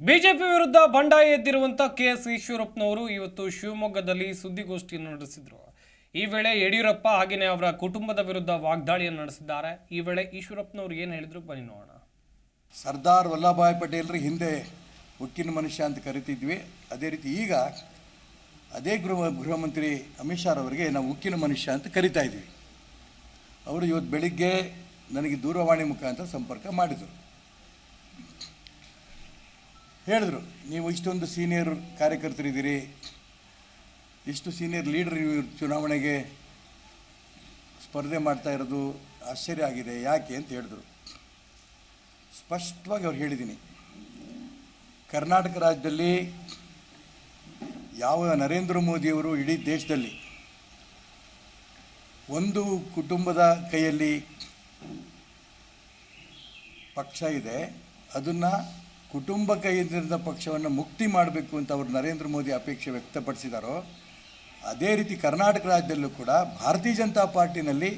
BJP ವಿರುದ್ಧ ಬಂಡಾಯ ಎದ್ದಿರುವಂತ K S ಈಶ್ವರಪ್ಪನವರು ಇವತ್ತು ಶಿವಮೊಗ್ಗದಲ್ಲಿ ಸುದ್ದಿಗೋಷ್ಠಿಯನ್ನು ನಡೆಸಿದ್ರು. ಈ ವೇಳೆ ಯಡಿಯೂರಪ್ಪ ಹಾಗೆಯೇ ಅವರ ಕುಟುಂಬದ ವಿರುದ್ಧ ವಾಗ್ದಾಳಿಯನ್ನು ನಡೆಸಿದ್ದಾರೆ. ಈ ವೇಳೆ ಈಶ್ವರಪ್ಪನವರು ಏನು ಹೇಳಿದ್ರು? ಬನ್ನಿ ನೋಡೋಣ. ಸರ್ದಾರ್ ವಲ್ಲಭಾಯ್ ಪಟೇಲ್ರ ಹಿಂದೆ ಉಕ್ಕಿನ ಮನುಷ್ಯ ಅಂತ ಕರಿತಿದ್ವಿ. ಅದೇ ರೀತಿ ಈಗ ಅದೇ ಗೃಹ ಗೃಹ ಮಂತ್ರಿ ಅಮಿತ್ ಶಾ ಅವರಿಗೆ ನಾವು ಉಕ್ಕಿನ ಮನುಷ್ಯ ಅಂತ ಕರಿತಾ ಇದ್ವಿ. ಅವರು ಇವತ್ತು ಬೆಳಿಗ್ಗೆ ನನಗೆ ದೂರವಾಣಿ ಮುಖಾಂತರ ಸಂಪರ್ಕ ಮಾಡಿದರು. ಹೇಳಿದ್ರು, ನೀವು ಇಷ್ಟೊಂದು ಸೀನಿಯರ್ ಕಾರ್ಯಕರ್ತರಿದ್ದೀರಿ, ಇಷ್ಟು ಸೀನಿಯರ್ ಲೀಡರ್ ನೀವು ಚುನಾವಣೆಗೆ ಸ್ಪರ್ಧೆ ಮಾಡ್ತಾ ಇರೋದು ಆಶ್ಚರ್ಯ ಆಗಿದೆ, ಯಾಕೆ? ಅಂತ ಹೇಳಿದ್ರು. ಸ್ಪಷ್ಟವಾಗಿ ಅವ್ರು ಹೇಳಿದ್ದೀನಿ ಕರ್ನಾಟಕ ರಾಜ್ಯದಲ್ಲಿ ಯಾವ ನರೇಂದ್ರ ಮೋದಿಯವರು ಇಡೀ ದೇಶದಲ್ಲಿ ಒಂದು ಕುಟುಂಬದ ಕೈಯಲ್ಲಿ ಪಕ್ಷ ಇದೆ, ಅದನ್ನು ಕುಟುಂಬ ಕೈಯಿಂದ ಪಕ್ಷವನ್ನು ಮುಕ್ತಿ ಮಾಡಬೇಕು ಅಂತ ಅವರು ನರೇಂದ್ರ ಮೋದಿ ಅಪೇಕ್ಷೆ ವ್ಯಕ್ತಪಡಿಸಿದಾರೋ, ಅದೇ ರೀತಿ ಕರ್ನಾಟಕ ರಾಜ್ಯದಲ್ಲೂ ಕೂಡ ಭಾರತೀಯ ಜನತಾ ಪಾರ್ಟಿನಲ್ಲಿ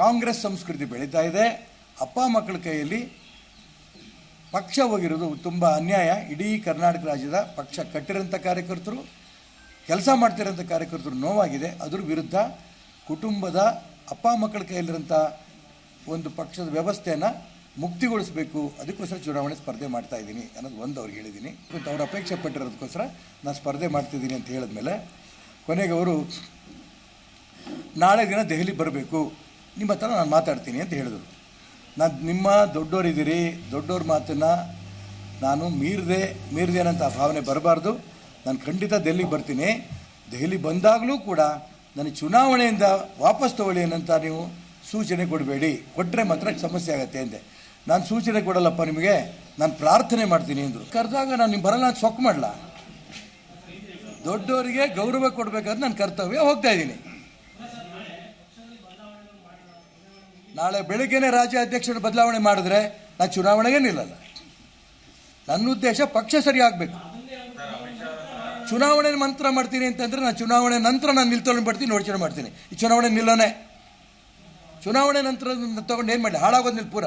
ಕಾಂಗ್ರೆಸ್ ಸಂಸ್ಕೃತಿ ಬೆಳೀತಾ ಇದೆ. ಅಪ್ಪ ಮಕ್ಕಳ ಕೈಯಲ್ಲಿ ಪಕ್ಷ ಹೋಗಿರೋದು ತುಂಬ ಅನ್ಯಾಯ. ಇಡೀ ಕರ್ನಾಟಕ ರಾಜ್ಯದ ಪಕ್ಷ ಕಟ್ಟಿರೋಂಥ ಕಾರ್ಯಕರ್ತರು, ಕೆಲಸ ಮಾಡ್ತಿರೋಂಥ ಕಾರ್ಯಕರ್ತರು ನೋವಾಗಿದೆ. ಅದ್ರ ವಿರುದ್ಧ ಕುಟುಂಬದ ಅಪ್ಪ ಮಕ್ಕಳ ಕೈಯಲ್ಲಿರೋಂಥ ಒಂದು ಪಕ್ಷದ ವ್ಯವಸ್ಥೆಯನ್ನು ಮುಕ್ತಿಗೊಳಿಸಬೇಕು, ಅದಕ್ಕೋಸ್ಕರ ಚುನಾವಣೆ ಸ್ಪರ್ಧೆ ಮಾಡ್ತಾ ಇದ್ದೀನಿ ಅನ್ನೋದು ಒಂದು ಅವ್ರಿಗೆ ಹೇಳಿದ್ದೀನಿ. ಮತ್ತು ಅವ್ರು ಅಪೇಕ್ಷೆ ಪಟ್ಟಿರೋದಕ್ಕೋಸ್ಕರ ನಾನು ಸ್ಪರ್ಧೆ ಮಾಡ್ತಿದ್ದೀನಿ ಅಂತ ಹೇಳಿದ್ಮೇಲೆ ಕೊನೆಗೆ ಅವರು, ನಾಳೆ ದಿನ ದೆಹಲಿ ಬರಬೇಕು. ನಿಮ್ಮ ಹತ್ರ ನಾನು ಮಾತಾಡ್ತೀನಿ ಅಂತ ಹೇಳಿದರು. ನಾನು ನಿಮ್ಮ ದೊಡ್ಡವರಿದ್ದೀರಿ ದೊಡ್ಡವ್ರ ಮಾತನ್ನು ನಾನು ಮೀರದೆ, ಮೀರಿದೆ ಅನ್ನೋಂಥ ಭಾವನೆ ಬರಬಾರ್ದು. ನಾನು ಖಂಡಿತ ದೆಹಲಿಗೆ ಬರ್ತೀನಿ. ದೆಹಲಿ ಬಂದಾಗಲೂ ಕೂಡ ನನಗೆ ಚುನಾವಣೆಯಿಂದ ವಾಪಸ್ ತಗೊಳ್ಳಿ ಅನ್ನೋಂಥ ನೀವು ಸೂಚನೆ ಕೊಡಬೇಡಿ. ಕೊಟ್ಟರೆ ಮಾತ್ರ ಸಮಸ್ಯೆ ಆಗುತ್ತೆ ಅಂದೆ. ನಾನು ಸೂಚನೆ ಕೊಡಲ್ಲಪ್ಪ ನಿಮಗೆ, ನಾನು ಪ್ರಾರ್ಥನೆ ಮಾಡ್ತೀನಿ ಅಂದರು. ಕರೆದಾಗ ನಾನು ನಿಮ್ಮ ಬರಲ್ಲ ಅಂತ ಸೊಕ್ಕು ಮಾಡಲ್ಲ ದೊಡ್ಡವರಿಗೆ ಗೌರವ ಕೊಡಬೇಕಾದ್ರೆ ನನ್ನ ಕರ್ತವ್ಯ ಹೋಗ್ತಾ ಇದ್ದೀನಿ. ನಾಳೆ ಬೆಳಿಗ್ಗೆನೆ ರಾಜ್ಯ ಅಧ್ಯಕ್ಷರು ಬದಲಾವಣೆ ಮಾಡಿದ್ರೆ ನಾನು ಚುನಾವಣೆಗೆ ನಿಲ್ಲಲ್ಲ. ನನ್ನ ಉದ್ದೇಶ ಪಕ್ಷ ಸರಿ ಆಗಬೇಕು. ಚುನಾವಣೆ ಮಂತ್ರ ಮಾಡ್ತೀನಿ ಅಂತಂದ್ರೆ ನಾನು ಚುನಾವಣೆ ನಂತರ ನಾನು ನಿಲ್ತೊಳ್ಳಿ ಬರ್ತೀನಿ ಯೋಚನೆ ಮಾಡ್ತೀನಿ. ಈ ಚುನಾವಣೆ ನಿಲ್ಲೋನೆ. ಚುನಾವಣೆ ನಂತರ ತಗೊಂಡು ಏನು ಮಾಡಿ ಹಾಳಾಗೋದು ನಿಲ್ ಪೂರ.